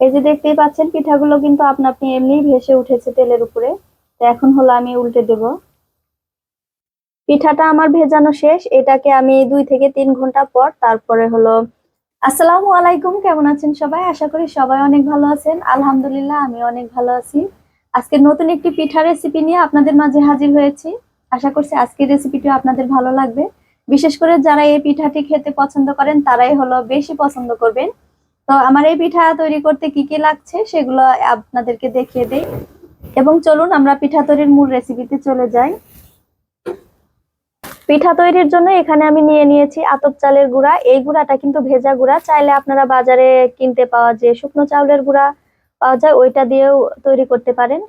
এই যে দেখতেই পাচ্ছেন, পিঠাগুলো কিন্তু আপনা আপনি এমনি ভেসে উঠেছে তেলের উপরে। তো এখন হলো আমি উল্টে দেব। পিঠাটা আমার ভেজানো শেষ। এটাকে আমি দুই থেকে তিন ঘণ্টা পর তারপরে হলো, আসসালামু আলাইকুম, কেমন আছেন সবাই? আশা করি সবাই অনেক ভালো আছেন। আলহামদুলিল্লাহ আমি অনেক ভালো আছি। আজকে নতুন একটি পিঠা রেসিপি নিয়ে আপনাদের মাঝে হাজির হয়েছি। আশা করছি আজকের রেসিপিটি আপনাদের ভালো লাগবে। বিশেষ করে যারা এই পিঠাটি খেতে পছন্দ করেন, তারাই হলো বেশি পছন্দ করবেন। তো আমার এই পিঠা তৈরি করতে কি কি লাগছে সেগুলো আপনাদেরকে দেখিয়ে দেই। এবং চলুন আমরা পিঠা তৈরির মূল রেসিপিতে চলে যাই। পিঠা তৈরির জন্য এখানে আমি নিয়ে নিয়েছি আতপ চালের গুঁড়া। এই গুঁড়াটা কিন্তু ভেজা গুঁড়া। চাইলে আপনারা বাজারে কিনতে পাওয়া যে শুকনো চাউলের গুঁড়া পাওয়া যায়, ওইটা দিয়েও তৈরি করতে পারেন।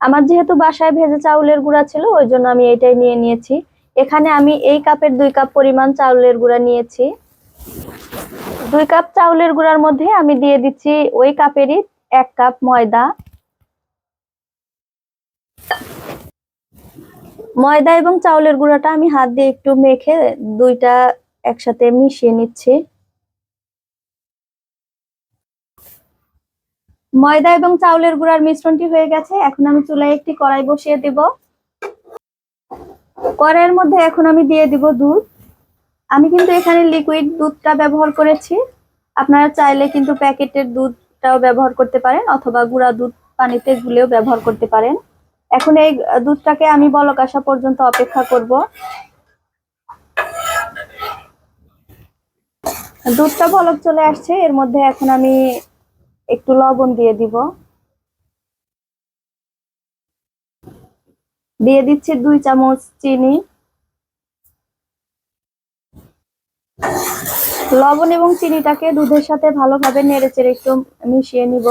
আমার যেহেতু বাসায় ভেজা চাউলের গুঁড়া ছিল, ওই জন্য আমি এটাই নিয়ে নিয়েছি। এখানে আমি এই কাপের দুই কাপ পরিমাণ চাউলের গুঁড়া নিয়েছি। দুই কাপ চাউলের গুঁড়ার মধ্যে আমি দিয়ে দিচ্ছি ওই কাপেরই এক কাপ ময়দা। ময়দা এবং চাউলের গুঁড়াটা আমি হাত দিয়ে একটু মেখে দুইটা একসাথে মিশিয়ে নিচ্ছি। ময়দা এবং চাউলের গুঁড়ার মিশ্রণটি হয়ে গেছে, এখন আমি চুলায় একটি কড়াই বসিয়ে দেব। কড়াইয়ের মধ্যে এখন আমি দিয়ে দিব দুধ। আমি কিন্তু এখানে লিকুইড দুধটা ব্যবহার করেছি। আপনারা চাইলে কিন্তু প্যাকেটের দুধটাও ব্যবহার করতে পারেন, অথবা গুঁড়া দুধ পানিতে গুলেও ব্যবহার করতে পারেন। এখন এই দুধটাকে আমি বলক আসা পর্যন্ত অপেক্ষা করব। দুধটা বলক চলে আসছে, এর মধ্যে এখন আমি একটু লবণ দিয়ে দিব। দিয়ে দিচ্ছি দুই চামচ চিনি। লবণ এবং চিনিটাকে দুধের সাথে ভালোভাবে নেড়েচেড়ে একটু মিশিয়ে নিব।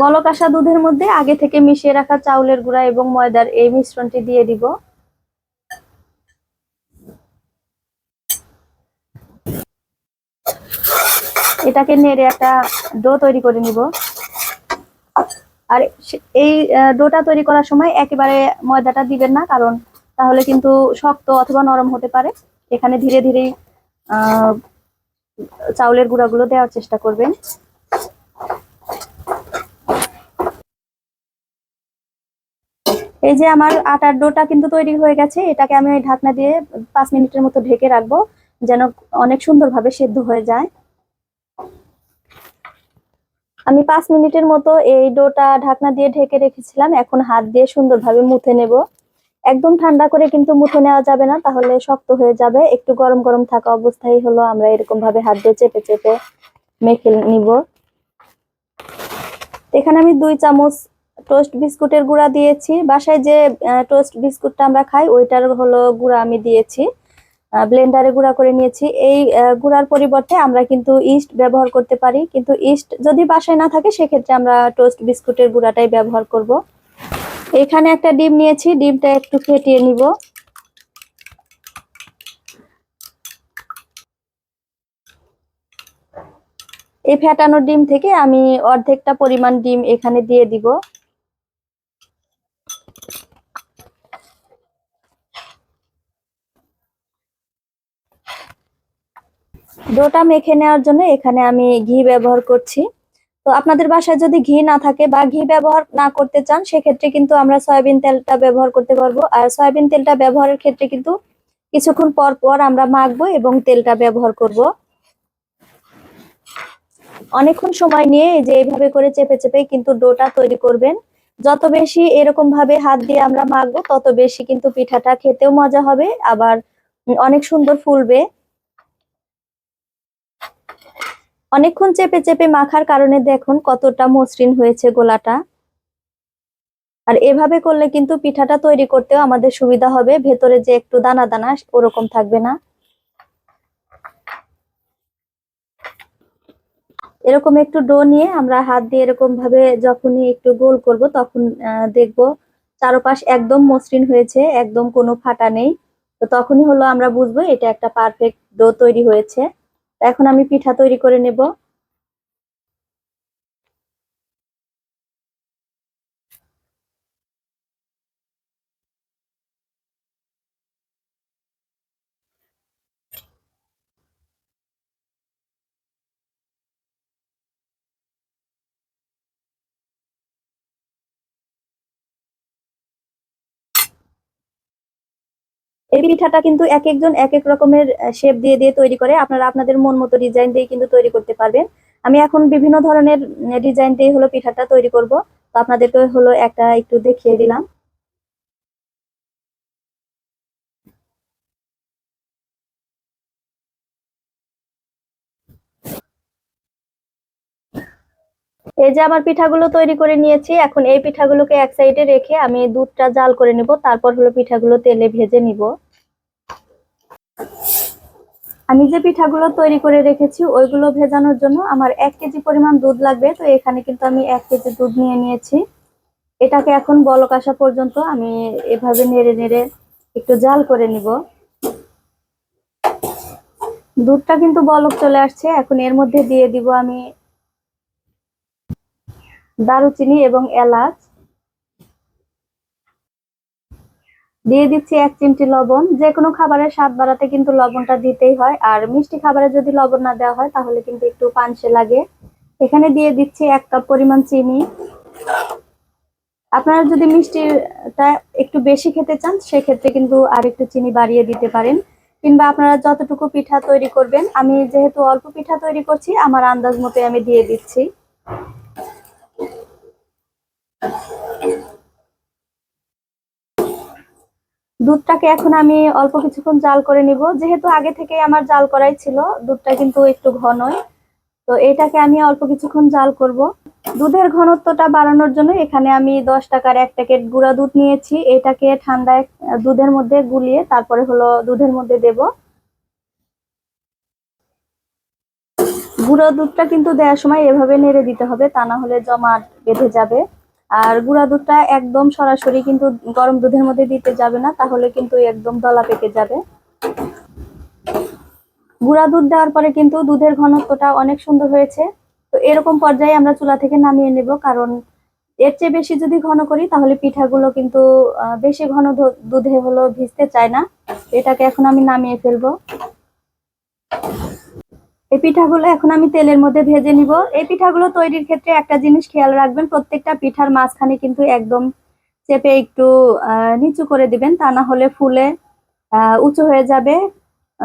বলক আসা দুধের মধ্যে আগে থেকে মিশিয়ে রাখা চাউলের গুঁড়া এবং ময়দার এই মিশ্রণটি দিয়ে দিব। এটাকে নেড়ে একটা ডো তৈরি করে নিব। আর এই ডোটা তৈরি করার সময় একেবারে ময়দাটা দিবেন না, কারণ তাহলে কিন্তু শক্ত অথবা নরম হতে পারে। এখানে ধীরে ধীরে চাউলের গুঁড়াগুলো দেওয়ার চেষ্টা করবেন। এই যে আমার আটার ডোটা কিন্তু তৈরি হয়ে গেছে। এটাকে আমি ঢাকনা দিয়ে পাঁচ মিনিটের মতো ঢেকে রাখব, যেন অনেক সুন্দরভাবে সেদ্ধ হয়ে যায়। আমি পাঁচ মিনিটের মতো এই ডোটা ঢাকনা দিয়ে ঢেকে রেখেছিলাম। এখন হাত দিয়ে সুন্দরভাবে মুথে নেব। একদম ঠান্ডা করে কিন্তু মুথে নেওয়া যাবে না, তাহলে শক্ত হয়ে যাবে। একটু গরম গরম থাকা অবস্থায় হলো আমরা এরকম ভাবে হাত দিয়ে চেপে চেপে মেখে নিব। এখানে আমি দুই চামচ টোস্ট বিস্কুটের গুঁড়া দিয়েছি। বাসায় যে টোস্ট বিস্কুটটা আমরা খাই, ওইটার হলো গুঁড়া আমি দিয়েছি। ব্লেন্ডারে গুঁড়া করে নিয়েছি। এই গুঁড়ার পরিবর্তে আমরা কিন্তু ইস্ট ব্যবহার করতে পারি। কিন্তু ইস্ট যদি বাসায় না থাকে, সেক্ষেত্রে আমরা টোস্ট বিস্কুটের গুঁড়াটাই ব্যবহার করব। এখানে একটা ডিম নিয়েছি, ডিমটা একটু ফেটিয়ে নিব। এই ফেটানো ডিম থেকে আমি অর্ধেকটা পরিমাণ ডিম এখানে দিয়ে দিব। ডোটা মেখে নেওয়ার জন্য এখানে আমি ঘি ব্যবহার করছি। তো আপনাদের বাসায় যদি ঘি না থাকে বা ঘি ব্যবহার না করতে চান, সেক্ষেত্রে কিন্তু আমরা সয়াবিন তেলটা ব্যবহার করতে পারব। আর সয়াবিন তেলটা ব্যবহারের ক্ষেত্রে কিন্তু কিছুক্ষণ পর পর আমরা মাখবো এবং তেলটা ব্যবহার করব। অনেকক্ষণ সময় নিয়ে যে এইভাবে করে চেপে চেপে কিন্তু ডোটা তৈরি করবেন। যত বেশি এরকম ভাবে হাত দিয়ে আমরা মাখবো, তত বেশি কিন্তু পিঠাটা খেতেও মজা হবে, আবার অনেক সুন্দর ফুলবে। অনেকক্ষণ চেপে চেপে মাখার কারণে দেখুন কতটা মসৃণ হয়েছে গোলাটা। আর এভাবে করলে কিন্তু পিঠাটা তৈরি করতেও আমাদের সুবিধা হবে, ভেতরে যে একটু দানা দানা ওরকম থাকবে না। এরকম একটু ডো নিয়ে আমরা হাত দিয়ে এরকম ভাবে যখনই একটু গোল করব তখন দেখব চারপাশ একদম মসৃণ হয়েছে, একদম কোনো ফাটা নেই। তো তখনই হলো আমরা বুঝব এটা একটা পারফেক্ট ডো তৈরি হয়েছে। এখন আমি পিঠা তৈরি করে নেব। এই পিঠাটা কিন্তু এক একজন এক এক রকমের শেপ দিয়ে দিয়ে তৈরি করে আপনারা আপনাদের মন মতো ডিজাইন দিয়ে কিন্তু তৈরি করতে পারবেন। আমি এখন বিভিন্ন ধরনের ডিজাইন দিয়ে হলো পিঠাটা তৈরি করব। তো আপনাদেরকে হলো একটা একটু দেখিয়ে দিলাম। এই যে আমার পিঠাগুলো তৈরি করে নিয়েছি, এখন এই পিঠাগুলোকে এক সাইডে রেখে আমি দুধটা জাল করে নিব, তারপর হলো পিঠাগুলো তেলে ভেজে নিব। আমি যে পিঠাগুলো তৈরি করে রেখেছি, ওইগুলো ভেজানোর জন্য আমার এক কেজি পরিমাণ দুধ লাগবে। তো এখানে কিন্তু আমি এক কেজি দুধ নিয়ে নিয়েছি। এটাকে এখন বলক আসা পর্যন্ত আমি এভাবে নেড়ে নেড়ে একটু জাল করে নিব। দুধটা কিন্তু বলক চলে আসছে। এখন এর মধ্যে দিয়ে দিব আমি দারুচিনি এবং এলাচ। দিয়ে দিচ্ছি এক চিমটি লবণ। যে কোনো খাবারের স্বাদ বাড়াতে কিন্তু লবণটা দিতেই হয়। আর মিষ্টি খাবারে যদি লবণ না দেওয়া হয়, তাহলে কিন্তু একটু পানসে লাগে। এখানে দিয়ে দিচ্ছি এক কাপ পরিমাণ চিনি। আপনারা যদি মিষ্টিটা একটু বেশি খেতে চান, সেক্ষেত্রে কিন্তু আর একটু চিনি বাড়িয়ে দিতে পারেন। কিংবা আপনারা যতটুকু পিঠা তৈরি করবেন, আমি যেহেতু অল্প পিঠা তৈরি করছি, আমার আন্দাজ মতো আমি দিয়ে দিচ্ছি। দুধটাকে এখন আমি অল্প কিছুক্ষণ জাল করে নিব। যেহেতু আগে থেকে আমার জাল করাই ছিল, দুধটা কিন্তু একটু ঘনই। তো এটাকে আমি অল্প কিছুক্ষণ জাল করব। দুধের ঘনত্বটা বাড়ানোর জন্য এখানে আমি দশ টাকার এক প্যাকেট গুঁড়া দুধ নিয়েছি। এটাকে ঠান্ডায় দুধের মধ্যে গুলিয়ে তারপরে হলো দুধের মধ্যে দেব। গুঁড়ো দুধটা কিন্তু দেওয়ার সময় এভাবে নেড়ে দিতে হবে, তা না হলে জমাট বেঁধে যাবে। আর গুঁড়া দুধটা একদম সরাসরি কিন্তু গরম দুধের মধ্যে দিতে যাবে না, তাহলে কিন্তু একদম দলা পেকে যাবে। গুঁড়া দুধ দেওয়ার পরে কিন্তু দুধের ঘনত্বটা অনেক সুন্দর হয়েছে। তো এরকম পর্যায়ে আমরা চুলা থেকে নামিয়ে নেব, কারণ এর চেয়ে বেশি যদি ঘন করি, তাহলে পিঠাগুলো কিন্তু বেশি ঘন দুধে হলো ভিজতে চায় না। এটাকে এখন আমি নামিয়ে ফেলব। এই পিঠাগুলো এখন আমি তেলের মধ্যে ভেজে নিব। এই পিঠাগুলো তৈরির ক্ষেত্রে একটা জিনিস খেয়াল রাখবেন, প্রত্যেকটা পিঠার মাঝখানে কিন্তু একদম চেপে একটু নিচু করে দিবেন, তা না হলে ফুলে উঁচু হয়ে যাবে।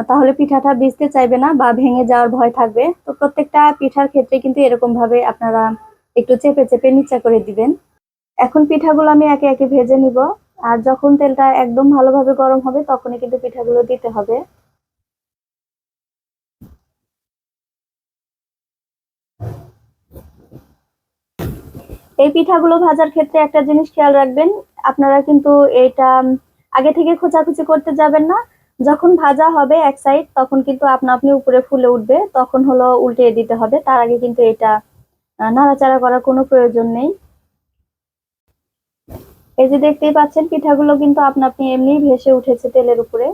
তাহলে পিঠাটা ভিজতে চাইবে না বা ভেঙে যাওয়ার ভয় থাকবে। তো প্রত্যেকটা পিঠার ক্ষেত্রে কিন্তু এরকম ভাবে আপনারা একটু চেপে চেপে নিচা করে দিবেন। এখন পিঠাগুলো আমি একে একে ভেজে নিব। আর যখন তেলটা একদম ভালোভাবে গরম হবে, তখনই কিন্তু পিঠাগুলো দিতে হবে। এই পিঠাগুলো ভাজার ক্ষেত্রে একটা জিনিস খেয়াল রাখবেন, আপনারা কিন্তু এটা আগে থেকে খোঁচাখুচি করতে যাবেন না। যখন ভাজা হবে এক সাইড তখন কিন্তু আপনা, আপনি উপরে ফুলে উঠবে, তখন হলো উল্টে দিতে হবে। তার আগে কিন্তু এটা নাড়াচাড়া করার কোনো প্রয়োজন নেই। এই যে দেখতেই পাচ্ছেন, পিঠাগুলো কিন্তু আপনা, আপনি এমনি ভেসে উঠেছে তেলের উপরে।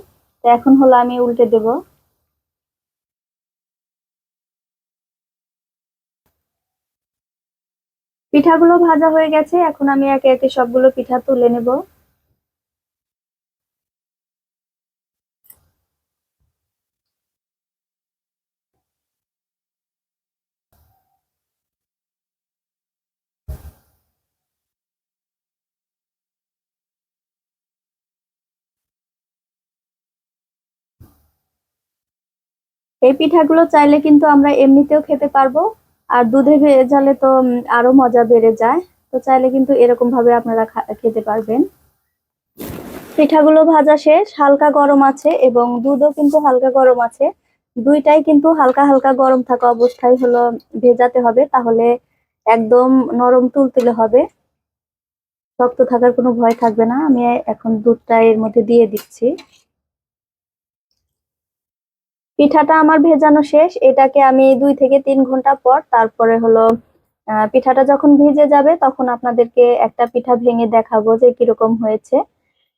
তো এখন হলো আমি উল্টে দেবো। পিঠাগুলো ভাজা হয়ে গেছে, এখন আমি একে একে সবগুলো পিঠা তুলে নেব। এই পিঠাগুলো চাইলে কিন্তু আমরা এমনিতেও খেতে পারব। আর দুধে ভেজালে তো আরও মজা বেড়ে যায়। তো চাইলে কিন্তু এরকম ভাবে আপনারা খেতে পারবেন। পিঠাগুলো ভাজা শেষ, হালকা গরম আছে এবং দুধও কিন্তু হালকা গরম আছে। দুইটাই কিন্তু হালকা হালকা গরম থাকা অবস্থায় হলো, ভেজাতে হবে। তাহলে একদম নরম তুলতুলে হবে। শক্ত থাকার কোনো ভয় থাকবে না। আমি এখন দুধটা এর মধ্যে দিয়ে দিচ্ছি। পিঠাটা আমার ভেজানো শেষ। এটাকে আমি দুই থেকে তিন ঘণ্টা পর তারপরে হলো পিঠাটা যখন ভিজে যাবে তখন আপনাদেরকে একটা পিঠা ভেঙে দেখাবো যে কীরকম হয়েছে।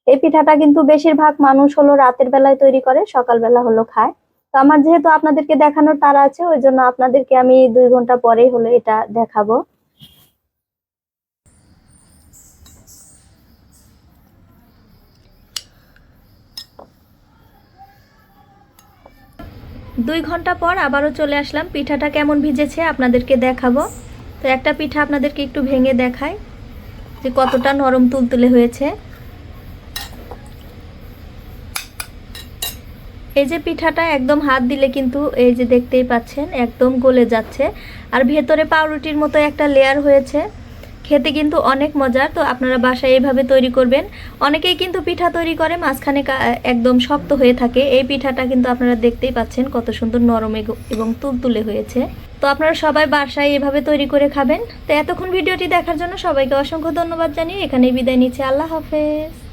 এই পিঠাটা কিন্তু বেশিরভাগ মানুষ হলো রাতের বেলায় তৈরি করে, সকালবেলা হলো খায়। তো আমার যেহেতু আপনাদেরকে দেখানোর তারা আছে, ওই জন্য আপনাদেরকে আমি দুই ঘণ্টা পরেই হলো এটা দেখাবো। দুই ঘণ্টা পর আবারও চলে আসলাম। পিঠাটা কেমন ভিজেছে আপনাদেরকে দেখাবো। তো একটা পিঠা আপনাদেরকে একটু ভেঙে দেখায় যে কতটা নরম তুলতুলে হয়েছে। এই যে পিঠাটা একদম হাত দিলে কিন্তু এই যে দেখতেই পাচ্ছেন, একদম গলে যাচ্ছে। আর ভেতরে পাউরুটির মতো একটা লেয়ার হয়েছে। খেতে কিন্তু অনেক মজার তো আপনারা বাসায় এইভাবে তৈরি করবেন। অনেকেই কিন্তু পিঠা তৈরি করে, মাঝখানে একদম শক্ত হয়ে থাকে। এই পিঠাটা কিন্তু আপনারা দেখতেই পাচ্ছেন কত সুন্দর নরম এবং তুলতুলে হয়েছে। তো আপনারা সবাই বাসায় এভাবে তৈরি করে খাবেন। তো এতক্ষণ ভিডিওটি দেখার জন্য সবাইকে অসংখ্য ধন্যবাদ জানিয়ে এখানেই বিদায় নিচ্ছি। আল্লাহ হাফেজ।